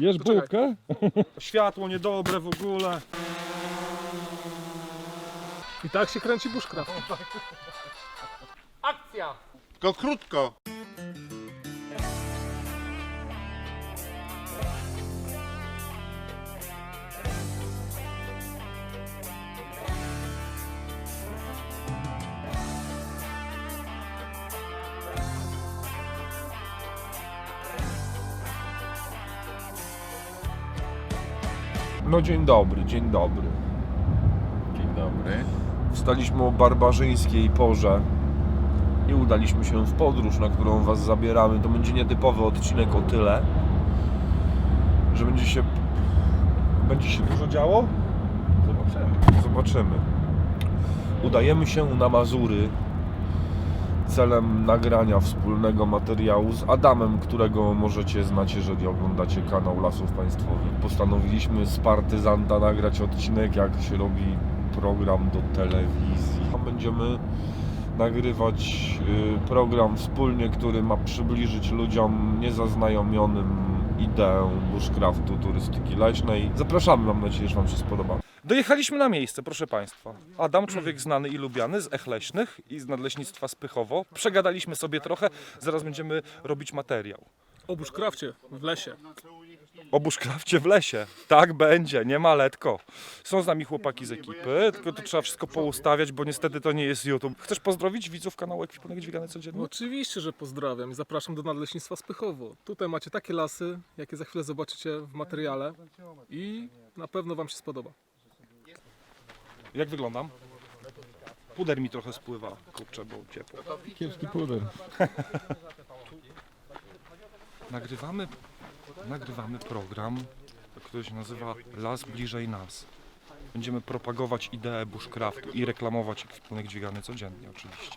Jesz bułkę? Światło niedobre w ogóle. I tak się kręci bushcraft. Akcja! Tylko krótko. No dzień dobry, dzień dobry. Dzień dobry. Wstaliśmy o barbarzyńskiej porze i udaliśmy się w podróż, na którą Was zabieramy. To będzie nietypowy odcinek o tyle, że będzie się... Będzie się dużo działo? Zobaczymy. Zobaczymy. Udajemy się na Mazury celem nagrania wspólnego materiału z Adamem, którego możecie znać, jeżeli oglądacie kanał Lasów Państwowych. Postanowiliśmy z partyzanta nagrać odcinek, jak się robi program do telewizji. Będziemy nagrywać y, program wspólnie, który ma przybliżyć ludziom niezaznajomionym ideę bushcraftu, turystyki leśnej. Zapraszamy, mam nadzieję, że Wam się spodoba. Dojechaliśmy na miejsce, proszę Państwa. Adam, człowiek znany i lubiany z Ech Leśnych i z Nadleśnictwa Spychowo. Przegadaliśmy sobie trochę, zaraz będziemy robić materiał. O bushcrafcie w lesie. O bushcrafcie w lesie. Tak będzie, nie ma letko. Są z nami chłopaki z ekipy, tylko to trzeba wszystko poustawiać, bo niestety to nie jest YouTube. Chcesz pozdrowić widzów kanału Ekwipunek Dźwigany Codziennie? Oczywiście, że pozdrawiam i zapraszam do Nadleśnictwa Spychowo. Tutaj macie takie lasy, jakie za chwilę zobaczycie w materiale i na pewno Wam się spodoba. Jak wyglądam? Puder mi trochę spływa, kurczę, bo ciepło. Kiepski puder. Nagrywamy, nagrywamy program, który się nazywa Las Bliżej Nas. Będziemy propagować ideę bushcraftu i reklamować ekwipunek dźwigany codziennie oczywiście.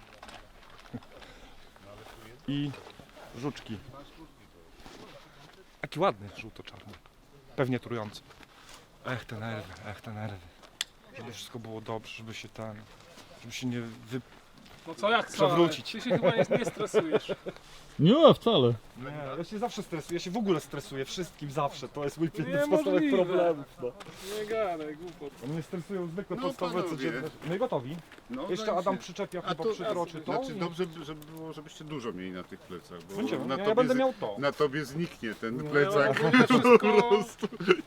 I żuczki. Jaki ładny żółto-czarny. Pewnie trujący. Ech te nerwy, ech te nerwy. Żeby wszystko było dobrze, żeby się ten... Żeby się nie wy... No co jak co? Przewrócić. Ty się chyba nie, nie stresujesz. Nie, wcale. Nie, ja się zawsze stresuję, ja się w ogóle stresuję, wszystkim zawsze, to jest mój jeden z Niemożliwe. podstawowych problemów. No. Nie gadaj, głupot. Mnie stresują zwykłe No, podstawowe panowie. codzienne. No i gotowi. No, Jeszcze dajcie. Adam przyczepia A chyba to- przytroczy to. Znaczy i- dobrze, by- żeby było, żebyście dużo mieli na tych plecach, bo Będziemy, na ja, tobie, będę z- miał to. na tobie zniknie ten plecak. ja, mam wszystko,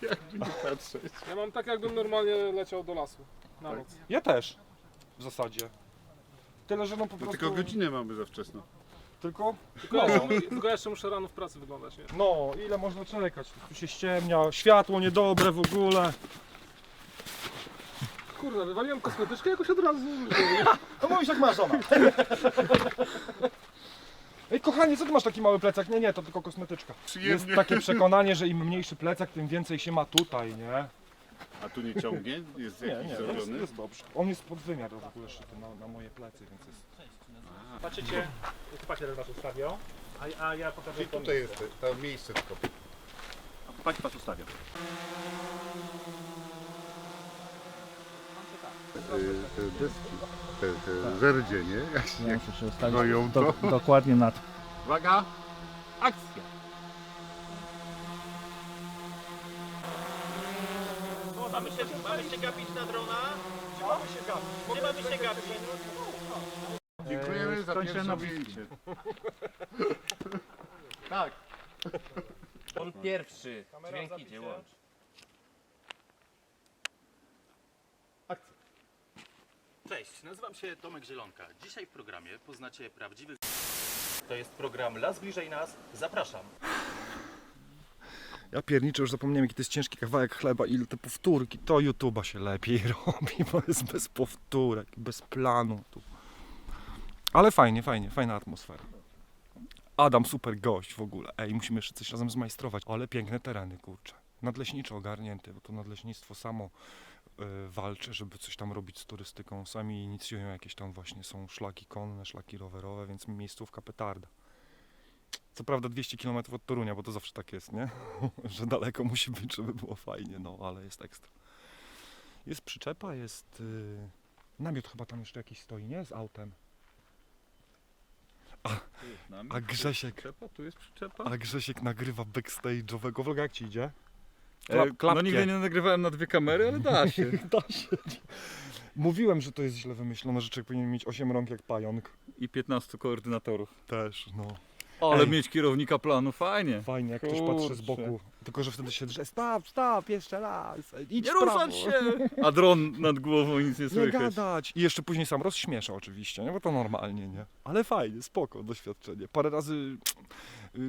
Jakby nie patrzeć. ja mam tak, jakbym normalnie leciał do lasu na noc. Ja też. W zasadzie. Tyle, że no po No, prostu... tylko godzinę mamy za wczesno. Tylko? Tylko, ja jeszcze, tylko ja jeszcze muszę rano w pracy wyglądać, nie? No, ile można czekać? Tu się ściemnia, światło niedobre w ogóle. Kurde, wywaliłem kosmetyczkę jakoś od razu. To mówisz jak masz żona. Ej kochanie, co ty masz taki mały plecak? Nie, nie, to tylko kosmetyczka. Jest Przyjemnie. takie przekonanie, że im mniejszy plecak, tym więcej się ma tutaj, nie? A tu nie ciągnie? Jest Nie, jakiś nie, jest, zrobiony? jest dobrze. On jest pod wymiar w ogóle szyty na, na moje plecy, więc jest... Patrzycie, chłopaki was ustawią, a, a ja pokażę Czyli tutaj jest to miejsce tylko. Chłopaki was ustawią. Te deski, te, te zerdzie, nie? Jak się Ja muszę się ustawić goją to. do, dokładnie nad. Uwaga! Akcja! Mamy się, gapić na drona? Gdzie mamy się gapić? Gdzie mamy się gapić? Dziękujemy za skończę na ujęcie. tak. On pierwszy. Dźwięk idzie, łącz. Cześć, nazywam się Tomek Zielonka. Dzisiaj w programie poznacie prawdziwy. To jest program Las Bliżej Nas. Zapraszam. Ja pierniczę, już zapomniałem jaki to jest ciężki kawałek chleba, ile te powtórki, to YouTube'a się lepiej robi, bo jest bez powtórek, bez planu tu. Ale fajnie, fajnie, fajna atmosfera. Adam super gość w ogóle, ej, musimy jeszcze coś razem zmajstrować, ale piękne tereny, kurczę. Nadleśniczo ogarnięte, bo to nadleśnictwo samo y, walczy, żeby coś tam robić z turystyką. Sami inicjują jakieś tam właśnie, są szlaki konne, szlaki rowerowe, więc miejscówka petarda. Co prawda 200 km od Torunia, bo to zawsze tak jest, nie? Że daleko musi być, żeby było fajnie, no ale jest ekstra. Jest przyczepa, jest y, namiot chyba tam jeszcze jakiś stoi, nie? Z autem. A Grzesiek, Przyczepa, tu jest przyczepa. a Grzesiek nagrywa backstage'owego vloga, jak ci idzie? E, klapkie. No nigdy nie nagrywałem na dwie kamery, ale da się. Da się. Mówiłem, że to jest źle wymyślone, że człowiek powinien mieć 8 rąk jak pająk. I 15 koordynatorów. Też, no. Ale Ej. mieć kierownika planu, fajnie. Fajnie, jak ktoś patrzy z boku. Tylko, że wtedy się drze, stop, stop, jeszcze raz, idź Nie w prawo. ruszać się! A dron nad głową nic nie Nie słychać. gadać. I jeszcze później sam rozśmiesza oczywiście, nie? bo to normalnie, nie? Ale fajnie, spoko, doświadczenie. Parę razy y,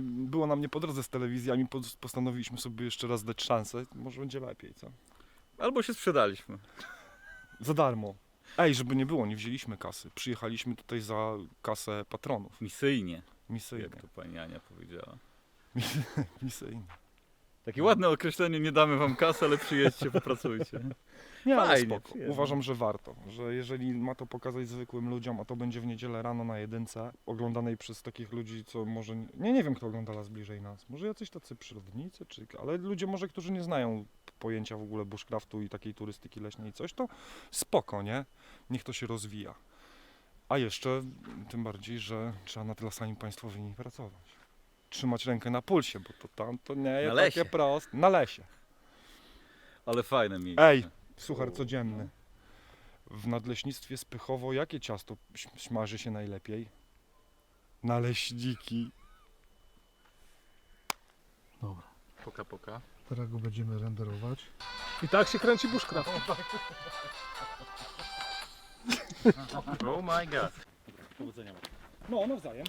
było na mnie po drodze z telewizjami, pos- postanowiliśmy sobie jeszcze raz dać szansę. Może będzie lepiej, co? Albo się sprzedaliśmy. Za darmo. Ej, żeby nie było, nie wzięliśmy kasy. Przyjechaliśmy tutaj za kasę patronów. Misyjnie, Misyjnie. jak to pani Ania powiedziała. Misyjnie. Takie ładne określenie, nie damy wam kasy, ale przyjedźcie, popracujcie. Nie, ale Fajnie, spoko. przyjemnie. Uważam, że warto. Że jeżeli ma to pokazać zwykłym ludziom, a to będzie w niedzielę rano na jedynce, oglądanej przez takich ludzi, co może... Nie, nie wiem, kto ogląda las bliżej nas. Może jacyś tacy przyrodnicy, czy... Ale ludzie może, którzy nie znają pojęcia w ogóle bushcraftu i takiej turystyki leśnej i coś, to spoko, nie? Niech to się rozwija. A jeszcze tym bardziej, że trzeba nad lasami państwowymi pracować. Trzymać rękę na pulsie, bo to tam to nie jest lesie. takie proste. Na lesie. Ale fajne miejsce. Ej, suchar codzienny. W nadleśnictwie Spychowo jakie ciasto ś- smaży się najlepiej? Naleśniki. Poka, poka. Teraz go będziemy renderować. I tak się kręci bushcraft. Oh my god. Powodzenia. No, nawzajem.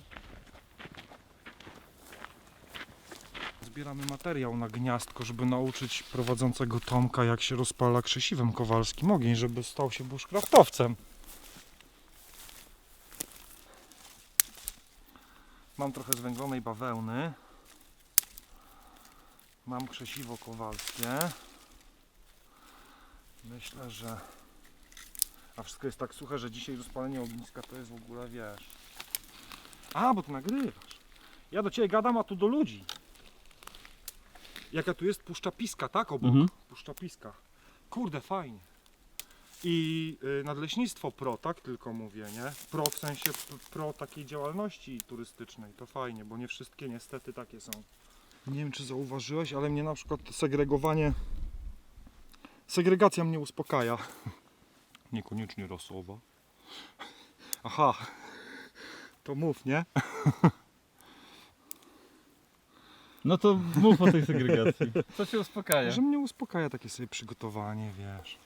Zbieramy materiał na gniazdko, żeby nauczyć prowadzącego Tomka, jak się rozpala krzesiwem kowalskim ogień, żeby stał się bushcraftowcem. Mam trochę zwęglonej bawełny. Mam krzesiwo kowalskie. Myślę, że... A wszystko jest tak suche, że dzisiaj rozpalenie ogniska to jest w ogóle, wiesz... A, bo ty nagrywasz. Ja do ciebie gadam, a tu do ludzi. Jaka tu jest puszcza piska, tak? Obok. Mhm. Puszcza piska. Kurde, fajnie. I y, nadleśnictwo pro, tak tylko mówię, nie? Pro w sensie pro takiej działalności turystycznej. To fajnie, bo nie wszystkie niestety takie są. Nie wiem, czy zauważyłeś, ale mnie na przykład segregowanie... Segregacja mnie uspokaja. Niekoniecznie rasowa. Aha. To mów, nie? No to mów o tej segregacji. Co się uspokaja? Że mnie uspokaja takie sobie przygotowanie, wiesz.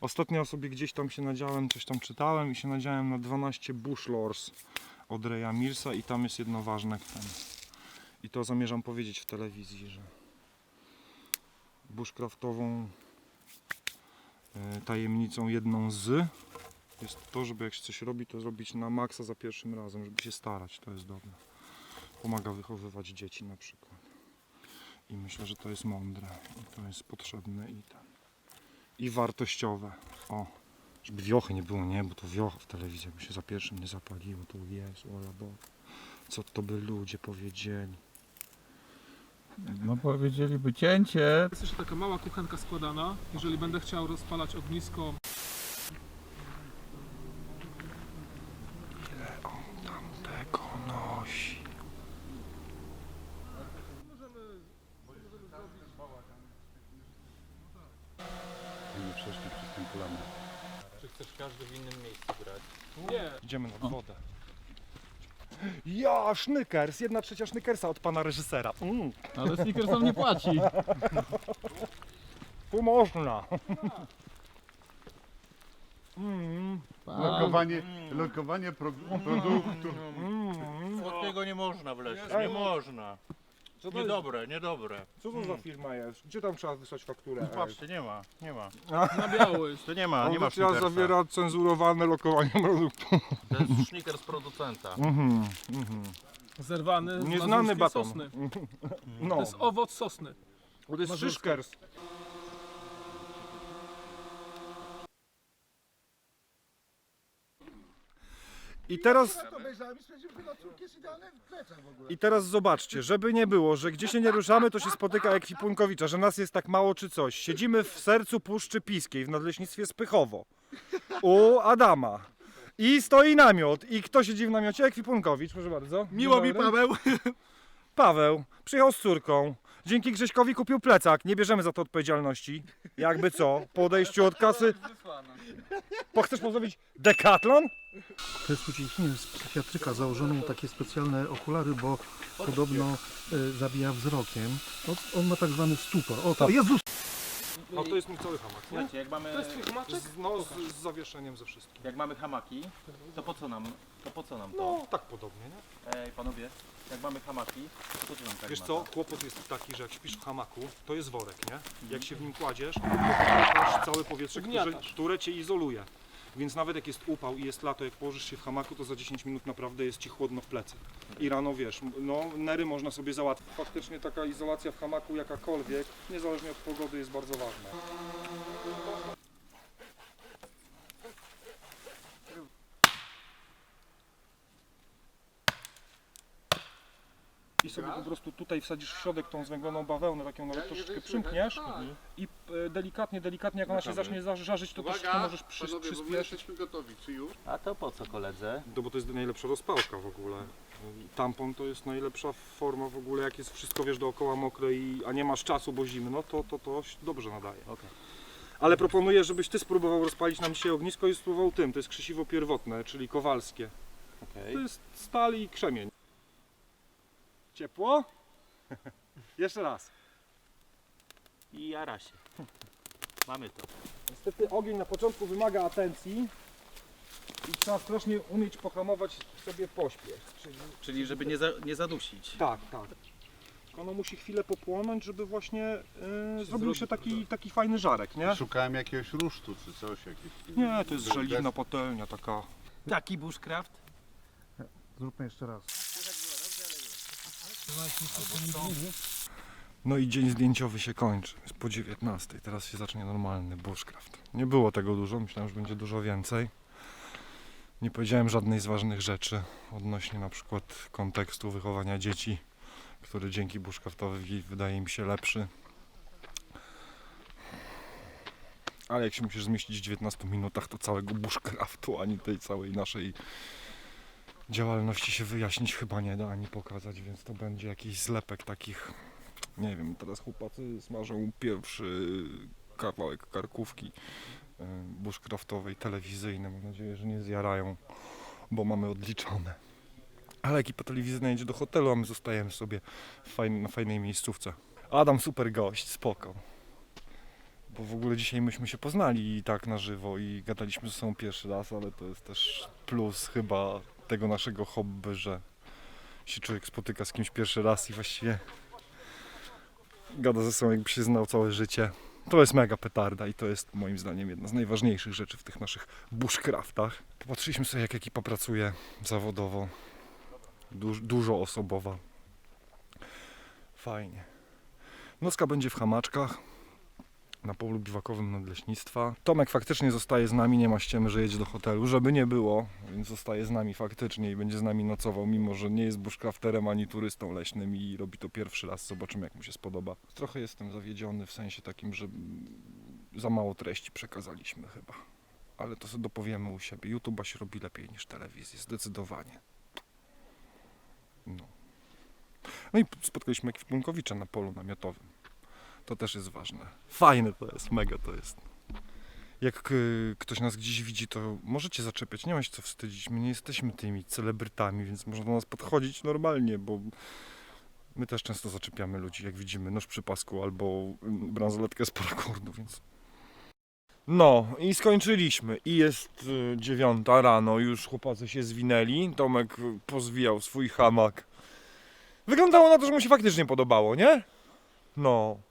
Ostatnio sobie gdzieś tam się nadziałem, coś tam czytałem i się nadziałem na 12 Bush Lores od Reya Mirsa i tam jest jedno ważne ten. I to zamierzam powiedzieć w telewizji, że bushcraftową tajemnicą jedną z jest to, żeby jak się coś robi, to zrobić na maksa za pierwszym razem, żeby się starać, to jest dobre. Pomaga wychowywać dzieci na przykład. I myślę, że to jest mądre i to jest potrzebne i ten. I wartościowe. O, żeby wiochy nie było, nie, bo to wiocha w telewizji, jakby się za pierwszym nie zapaliło, to jest, ola bo co to by ludzie powiedzieli. No powiedzieliby cięcie. Jest jeszcze taka mała kuchenka składana. Jeżeli będę chciał rozpalać ognisko Tego nosi. Nie przeszli przez ten kolamę. Czy chcesz każdy w innym miejscu grać? Nie, Idziemy nad wodę. Ja, Sznykers, jedna trzecia Sznykersa od pana reżysera. Mm, Ale Snickersom nie płaci. tu można. Mm, Lokowanie, lokowanie pro, produktu. mm. Słodkiego nie można w lesie, nie można. Co to, jest, Niedobre, niedobre. co to za firma jest? Gdzie tam trzeba wysłać fakturę? Patrzcie, nie ma, nie ma. na biało jest. To nie ma, nie ma Audycja Snickersa. zawiera cenzurowane lokowanie produktu. To jest Snickers producenta. Mhm, mhm. Zerwany z Nieznany mazurskiej baton. sosny. No, To jest owoc sosny. to jest mazurska. szyszkers. I teraz, I teraz zobaczcie, żeby nie było, że gdzie się nie ruszamy, to się spotyka ekwipunkowicza, że nas jest tak mało czy coś. Siedzimy w sercu Puszczy Piskiej w nadleśnictwie Spychowo u Adama. I stoi namiot. I kto siedzi w namiocie? Ekwipunkowicz, proszę bardzo. Miło mi, dobry. Paweł. Paweł przyjechał z córką. Dzięki Grześkowi kupił plecak. Nie bierzemy za to odpowiedzialności. Jakby co, po odejściu od kasy. Bo chcesz pozdrowić Decathlon? To jest ucieknienie z psychiatryka. Założono mu takie specjalne okulary, bo podobno y, zabija wzrokiem. No, on ma tak zwany stupor. O, to Jezus! No to jest mój cały hamak. nie? Słuchajcie, jak mamy, To jest twój hamaczek? Z, no, z, z zawieszeniem ze wszystkim. jak mamy hamaki, to po co nam to? Po co nam to? No, tak podobnie, nie? Ej, panowie, jak mamy hamaki, to po co nam tak Wiesz co, kłopot jest taki, że jak śpisz w hamaku, to jest worek, nie? Jak się w nim kładziesz, to masz całe powietrze, które, Ugniatasz. które cię izoluje. Więc nawet jak jest upał i jest lato, jak położysz się w hamaku, to za 10 minut naprawdę jest ci chłodno w plecy. I rano wiesz, no nery można sobie załatwić. Faktycznie taka izolacja w hamaku jakakolwiek, niezależnie od pogody, jest bardzo ważna. I sobie po prostu tutaj wsadzisz w środek tą zwęgloną bawełnę, taką nawet troszeczkę przymkniesz i e, delikatnie, delikatnie jak ona się zacznie za- żarzyć, to troszeczkę możesz przy, panowie, bo my przyspieszyć. jesteśmy gotowi. Czy już? A to po co koledze? No bo to jest najlepsza rozpałka w ogóle. Tampon to jest najlepsza forma w ogóle, jak jest wszystko wiesz dookoła mokre, i, a nie masz czasu, bo zimno, to to, to się dobrze nadaje. Okej. Ale proponuję, żebyś ty spróbował rozpalić nam dzisiaj ognisko i spróbował tym. To jest krzesiwo pierwotne, czyli kowalskie. Okej. To jest stal i krzemień. Ciepło? Jeszcze raz. I jara się. Mamy to. Niestety ogień na początku wymaga atencji i trzeba strasznie umieć pohamować sobie pośpiech. Czyli Czyli żeby nie, za, nie zadusić. Tak, tak. Ono musi chwilę popłonąć, żeby właśnie y, zrobił się taki, taki fajny żarek, nie? Szukałem jakiegoś rusztu czy coś. Jakieś, Nie, to jest żeliwna patelnia taka. Taki bushcraft? Zróbmy jeszcze raz. No i dzień zdjęciowy się kończy. Jest po 19. Teraz się zacznie normalny bushcraft. Nie było tego dużo, myślałem, że będzie dużo więcej. Nie powiedziałem żadnej z ważnych rzeczy odnośnie na przykład kontekstu wychowania dzieci, który dzięki bushcraftowi wydaje mi się lepszy. Ale jak się musisz zmieścić w 19 minutach, to całego bushcraftu, ani tej całej naszej działalności się wyjaśnić chyba nie da, ani pokazać, więc to będzie jakiś zlepek takich nie wiem, teraz chłopacy smażą pierwszy kawałek karkówki bushcraftowej, telewizyjnej. Mam nadzieję, że nie zjarają, bo mamy odliczone. Ale ekipa telewizyjna jedzie do hotelu, a my zostajemy sobie w fajn, na fajnej miejscówce. Adam super gość, spoko. Bo w ogóle dzisiaj myśmy się poznali i tak na żywo i gadaliśmy ze sobą pierwszy raz, ale to jest też plus chyba tego naszego hobby, że się człowiek spotyka z kimś pierwszy raz i właściwie gada ze sobą, jakby się znał całe życie. To jest mega petarda i to jest moim zdaniem jedna z najważniejszych rzeczy w tych naszych bushcraftach. Popatrzyliśmy sobie, jak ekipa pracuje zawodowo, duż, dużo osobowa. Fajnie. Nocka będzie w hamaczkach na polu biwakowym nadleśnictwa. Tomek faktycznie zostaje z nami, nie ma ściemy, że jedzie do hotelu, żeby nie było, więc zostaje z nami faktycznie i będzie z nami nocował, mimo że nie jest bushcrafterem ani turystą leśnym i robi to pierwszy raz. Zobaczymy, jak mu się spodoba. Trochę jestem zawiedziony w sensie takim, że za mało treści przekazaliśmy chyba. Ale to sobie dopowiemy u siebie. YouTube'a się robi lepiej niż telewizję, zdecydowanie. No. No i spotkaliśmy ekwipunkowicza na polu namiotowym. To też jest ważne. Fajne to jest, mega to jest. Jak y, ktoś nas gdzieś widzi, to możecie zaczepiać, nie ma się co wstydzić. My nie jesteśmy tymi celebrytami, więc można do nas podchodzić normalnie, bo my też często zaczepiamy ludzi, jak widzimy nóż przy pasku albo mm, bransoletkę z parakordu, więc... No i skończyliśmy i jest y, dziewiąta rano, już chłopacy się zwinęli, Tomek pozwijał swój hamak. Wyglądało na to, że mu się faktycznie podobało, nie? No.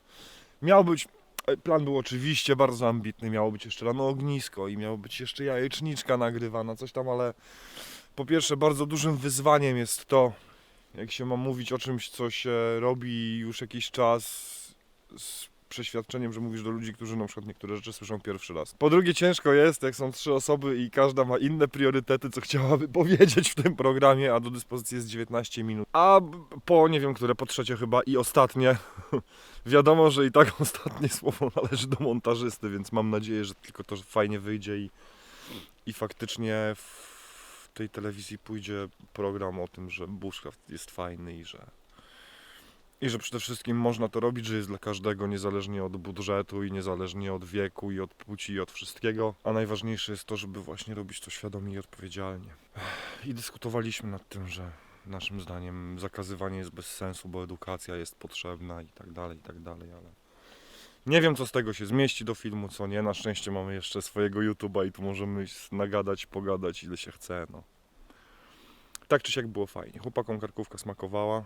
Miał być E, Plan był oczywiście bardzo ambitny, miało być jeszcze rano ognisko i miało być jeszcze jajeczniczka nagrywana, coś tam, ale po pierwsze bardzo dużym wyzwaniem jest to, jak się ma mówić o czymś, co się robi już jakiś czas z przeświadczeniem, że mówisz do ludzi, którzy na przykład niektóre rzeczy słyszą pierwszy raz. Po drugie ciężko jest, jak są trzy osoby i każda ma inne priorytety, co chciałaby powiedzieć w tym programie, a do dyspozycji jest 19 minut. A po, nie wiem, które po trzecie chyba i ostatnie, Wiadomo, że i tak ostatnie słowo należy do montażysty, więc mam nadzieję, że tylko to fajnie wyjdzie i, i faktycznie w tej telewizji pójdzie program o tym, że bushcraft jest fajny i że, I że przede wszystkim można to robić, że jest dla każdego, niezależnie od budżetu i niezależnie od wieku i od płci i od wszystkiego. A najważniejsze jest to, żeby właśnie robić to świadomie i odpowiedzialnie. I dyskutowaliśmy nad tym, że naszym zdaniem zakazywanie jest bez sensu, bo edukacja jest potrzebna i tak dalej, i tak dalej, ale nie wiem co z tego się zmieści do filmu, co nie. Na szczęście mamy jeszcze swojego YouTube'a i tu możemy nagadać, pogadać ile się chce, no. Tak czy siak było fajnie. Chłopakom karkówka smakowała.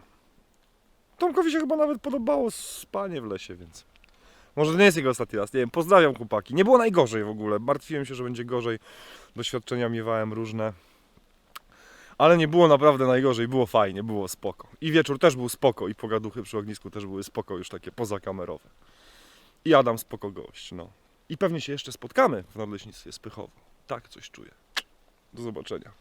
Tomkowi się chyba nawet podobało spanie w lesie, więc może to nie jest jego ostatni raz. Nie wiem, pozdrawiam chłopaki. Nie było najgorzej w ogóle. Martwiłem się, że będzie gorzej. Doświadczenia miewałem różne. Ale nie było naprawdę najgorzej, było fajnie, było spoko. I wieczór też był spoko, i pogaduchy przy ognisku też były spoko, już takie pozakamerowe. I Adam spoko gość, no. I pewnie się jeszcze spotkamy w Nadleśnictwie Spychowo. Tak, coś czuję. Do zobaczenia.